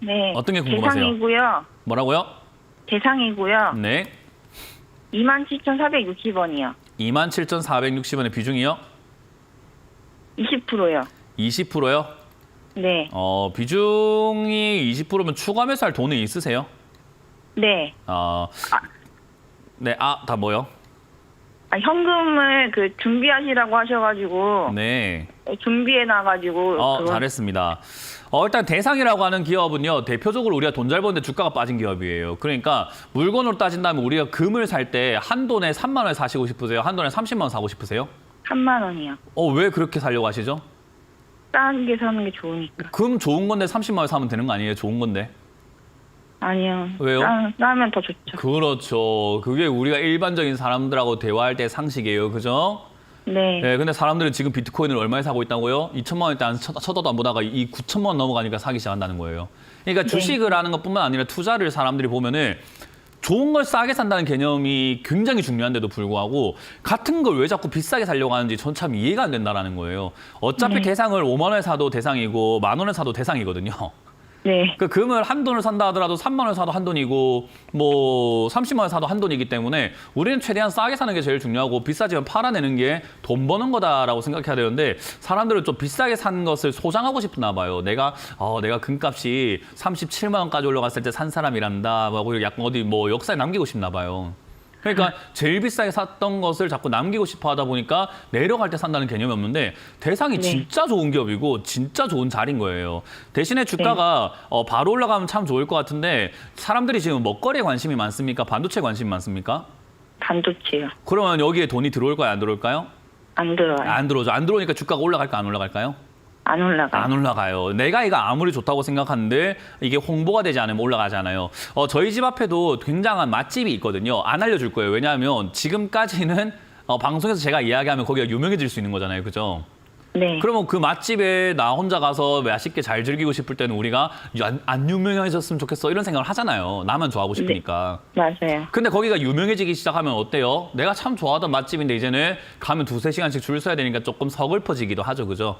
네. 어떤 게 궁금하세요? 대상이고요. 뭐라고요? 대상이고요. 네. 27,460원이요. 27,460원의 비중이요? 20%요. 20%요? 네. 어, 비중이 20%면 추가 매수할 돈이 있으세요? 네. 어, 네, 아, 다 뭐요? 아, 현금을 그 준비하시라고 하셔가지고 네. 준비해 놔가지고 어, 잘했습니다. 어, 일단 대상이라고 하는 기업은요, 대표적으로 우리가 돈 잘 버는데 주가가 빠진 기업이에요. 그러니까 물건으로 따진다면 우리가 금을 살 때 한 돈에 3만 원 사시고 싶으세요? 한 돈에 30만 원 사고 싶으세요? 3만 원이요. 어, 왜 그렇게 살려고 하시죠? 싼 게 사는 게 좋으니까. 금 좋은 건데 30만 원 사면 되는 거 아니에요? 좋은 건데. 아니요. 왜요? 싸, 싸면 더 좋죠. 그렇죠. 그게 우리가 일반적인 사람들하고 대화할 때 상식이에요. 그죠? 네. 네, 근데 사람들은 지금 비트코인을 얼마에 사고 있다고요? 2천만 원대 안 쳐- 쳐다도 안 보다가 이 9천만 원 넘어가니까 사기 시작한다는 거예요. 그러니까 네. 주식을 하는 것뿐만 아니라 투자를 사람들이 보면은 좋은 걸 싸게 산다는 개념이 굉장히 중요한데도 불구하고 같은 걸 왜 자꾸 비싸게 살려고 하는지 전 참 이해가 안 된다라는 거예요. 어차피 네. 대상을 5만 원에 사도 대상이고 만 원에 사도 대상이거든요. 네. 그 금을 한 돈을 산다 하더라도 3만 원 사도 한 돈이고 뭐 30만 원 사도 한 돈이기 때문에 우리는 최대한 싸게 사는 게 제일 중요하고 비싸지면 팔아내는 게 돈 버는 거다라고 생각해야 되는데 사람들은 좀 비싸게 산 것을 소장하고 싶나 봐요. 내가 어 내가 금값이 37만 원까지 올라갔을 때 산 사람이란다. 하고 약간 어디 뭐 역사에 남기고 싶나 봐요. 그러니까 제일 비싸게 샀던 것을 자꾸 남기고 싶어 하다 보니까 내려갈 때 산다는 개념이 없는데 대상이 네. 진짜 좋은 기업이고 진짜 좋은 자리인 거예요. 대신에 주가가 어, 바로 올라가면 참 좋을 것 같은데 사람들이 지금 먹거리에 관심이 많습니까? 반도체에 관심이 많습니까? 반도체요. 그러면 여기에 돈이 들어올까요? 안 들어올까요? 안 들어와요. 안 들어오죠. 안 들어오니까 주가가 올라갈까 안 올라갈까요? 안 올라가요. 안 올라가요. 내가 이거 아무리 좋다고 생각하는데 이게 홍보가 되지 않으면 올라가잖아요. 어, 저희 집 앞에도 굉장한 맛집이 있거든요. 안 알려줄 거예요. 왜냐하면 지금까지는 어, 방송에서 제가 이야기하면 거기가 유명해질 수 있는 거잖아요. 그죠? 네. 그러면 그 맛집에 나 혼자 가서 맛있게 잘 즐기고 싶을 때는 우리가 안, 안 유명해졌으면 좋겠어 이런 생각을 하잖아요. 나만 좋아하고 싶으니까. 맞아요. 근데 거기가 유명해지기 시작하면 어때요? 내가 참 좋아하던 맛집인데 이제는 가면 두세 시간씩 줄 서야 되니까 조금 서글퍼지기도 하죠. 그죠?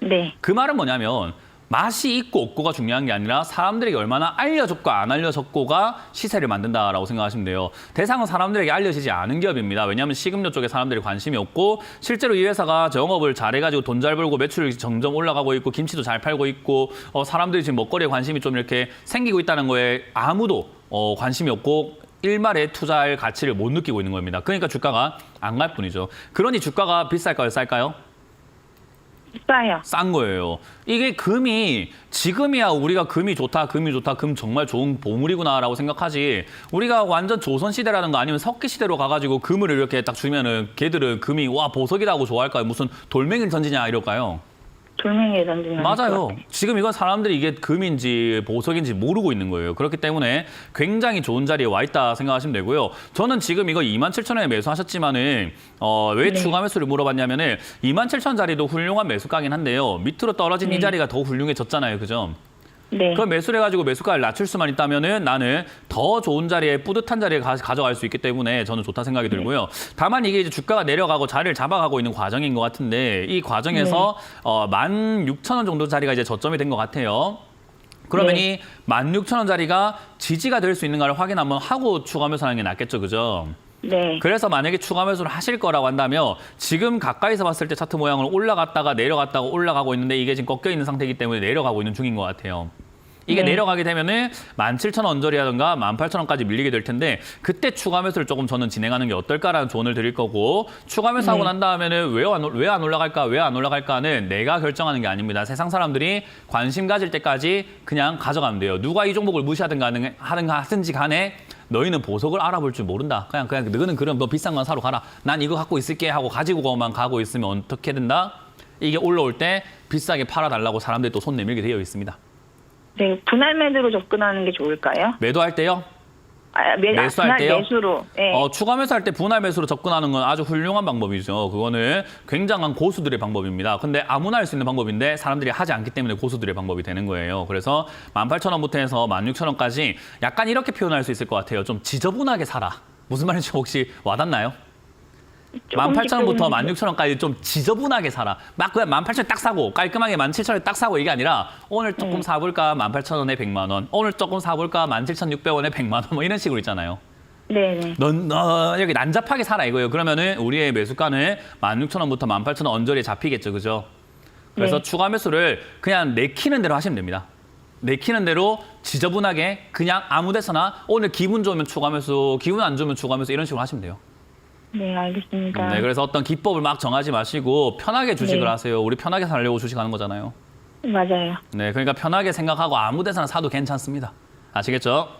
네. 그 말은 뭐냐면 맛이 있고 없고가 중요한 게 아니라 사람들에게 얼마나 알려졌고 안 알려졌고가 시세를 만든다라고 생각하시면 돼요. 대상은 사람들에게 알려지지 않은 기업입니다. 왜냐하면 식음료 쪽에 사람들이 관심이 없고 실제로 이 회사가 영업을 잘해가지고 돈 잘 벌고 매출이 점점 올라가고 있고 김치도 잘 팔고 있고 어, 사람들이 지금 먹거리에 관심이 좀 이렇게 생기고 있다는 거에 아무도 어, 관심이 없고 일말에 투자할 가치를 못 느끼고 있는 겁니다. 그러니까 주가가 안 갈 뿐이죠. 그러니 주가가 비쌀까요, 쌀까요? 싸요. 싼 거예요. 이게 금이 지금이야 우리가 금이 좋다, 금이 좋다, 금 정말 좋은 보물이구나라고 생각하지. 우리가 완전 조선 시대라는 거 아니면 석기 시대로 가가지고 금을 이렇게 딱 주면은 걔들은 금이 와 보석이다 하고 좋아할까요? 무슨 돌멩이를 던지냐 이럴까요? 돌멩이에 던지면 맞아요. 지금 이건 사람들이 이게 금인지 보석인지 모르고 있는 거예요. 그렇기 때문에 굉장히 좋은 자리에 와 있다 생각하시면 되고요. 저는 지금 이거 2만 7천 원에 매수하셨지만은 어, 왜 네. 추가 매수를 물어봤냐면은 2만 7천 자리도 훌륭한 매수가긴 한데요. 밑으로 떨어진 이 네. 자리가 더 훌륭해졌잖아요. 그죠? 네. 그럼 매수를 해가지고 매수가를 낮출 수만 있다면은 나는 더 좋은 자리에 뿌듯한 자리에 가, 져갈 수 있기 때문에 저는 좋다 생각이 들고요. 다만 이게 이제 주가가 내려가고 자리를 잡아가고 있는 과정인 것 같은데 이 과정에서 어, 16,000원 정도 자리가 이제 저점이 된 것 같아요. 그러면 네. 이 16,000원 자리가 지지가 될 수 있는가를 확인 한번 하고 추가 매수하는 게 낫겠죠, 그죠? 네. 그래서 만약에 추가 매수를 하실 거라고 한다면 지금 가까이서 봤을 때 차트 모양을 올라갔다가 내려갔다가 올라가고 있는데 이게 지금 꺾여 있는 상태이기 때문에 내려가고 있는 중인 것 같아요. 이게 네. 내려가게 되면은 17,000원 언저리라든가 18,000원까지 밀리게 될 텐데 그때 추가 매수를 조금 저는 진행하는 게 어떨까라는 조언을 드릴 거고 추가 매수하고 네. 난 다음에는 왜 안 왜 안 올라갈까 왜 안 올라갈까는 내가 결정하는 게 아닙니다. 세상 사람들이 관심 가질 때까지 그냥 가져가면 돼요. 누가 이 종목을 무시하든가 하든- 하든가 하든지 간에 너희는 보석을 알아볼 줄 모른다. 그냥 그냥 너는 그럼 너 비싼 건 사러 가라. 난 이거 갖고 있을게 하고 가지고만 가고 있으면 어떻게 된다? 이게 올라올 때 비싸게 팔아달라고 사람들이 또 손 내밀게 되어 있습니다. 네. 분할 매도로 접근하는 게 좋을까요? 매도할 때요? 아, 매, 아, 매수할 분할 때요? 매수로. 네. 어, 추가 매수할 때 분할 매수로 접근하는 건 아주 훌륭한 방법이죠. 그거는 굉장한 고수들의 방법입니다. 근데 아무나 할 수 있는 방법인데 사람들이 하지 않기 때문에 고수들의 방법이 되는 거예요. 그래서 18,000원부터 해서 16,000원까지 약간 이렇게 표현할 수 있을 것 같아요. 좀 지저분하게 살아. 무슨 말인지 혹시 와닿나요? 조금씩 18,000원부터 조금씩. 16,000원까지 좀 지저분하게 사라. 막 그냥 18,000원 딱 사고 깔끔하게 17,000원에 딱 사고 이게 아니라 오늘 조금 네. 사볼까 18,000원에 100만 원. 오늘 조금 사볼까 17,600원에 100만 원. 뭐 이런 식으로 있잖아요. 네네. 넌, 너 여기 난잡하게 살아 이거예요. 그러면은 우리의 매수가는 16,000원부터 18,000원 언저리에 잡히겠죠. 그죠? 그래서 네. 추가 매수를 그냥 내키는 대로 하시면 됩니다. 내키는 대로 지저분하게 그냥 아무 데서나 오늘 기분 좋으면 추가 매수, 기분 안 좋으면 추가 매수 이런 식으로 하시면 돼요. 네, 알겠습니다. 네, 그래서 어떤 기법을 막 정하지 마시고 편하게 주식을 네. 하세요. 우리 편하게 살려고 주식하는 거잖아요. 맞아요. 네, 그러니까 편하게 생각하고 아무 데서나 사도 괜찮습니다. 아시겠죠?